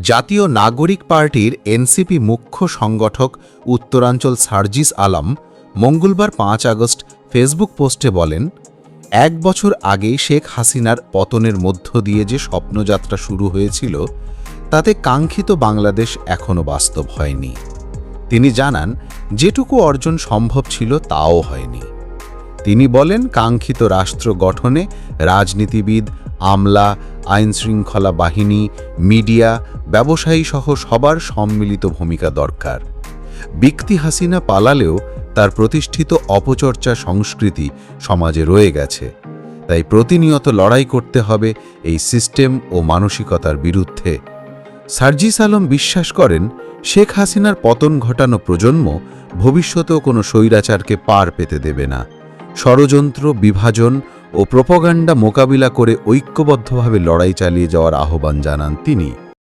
জাতীয় নাগরিক পার্টির এনসিপি মুখ্য সংগঠক উত্তরাঞ্চল সার্জিস আলম মঙ্গলবার পাঁচ আগস্ট ফেসবুক পোস্টে বলেন, এক বছর আগেই শেখ হাসিনার পতনের মধ্য দিয়ে যে স্বপ্নযাত্রা শুরু হয়েছিল, তাতে কাঙ্ক্ষিত বাংলাদেশ এখনও বাস্তব হয়নি। তিনি জানান, যেটুকু অর্জন সম্ভব ছিল তাও হয়নি। তিনি বলেন, কাঙ্ক্ষিত রাষ্ট্র গঠনে রাজনীতিবিদ, আমলা, আইনশৃঙ্খলা বাহিনী, মিডিয়া, ব্যবসায়ী সহ সবার সম্মিলিত ভূমিকা দরকার। ব্যক্তি হাসিনা পালালেও তার প্রতিষ্ঠিত অপচর্চা সংস্কৃতি সমাজে রয়ে গেছে। তাই প্রতিনিয়ত লড়াই করতে হবে এই সিস্টেম ও মানসিকতার বিরুদ্ধে। সার্জিস আলম বিশ্বাস করেন, শেখ হাসিনার পতন ঘটানো প্রজন্ম ভবিষ্যতেও কোনো স্বৈরাচারকে পার পেতে দেবে না। ষড়যন্ত্র বিভাজন ও প্রোপাগান্ডা মোকাবিলা করে ঐক্যবদ্ধভাবে লড়াই চালিয়ে যাওয়ার আহ্বান জানান তিনি।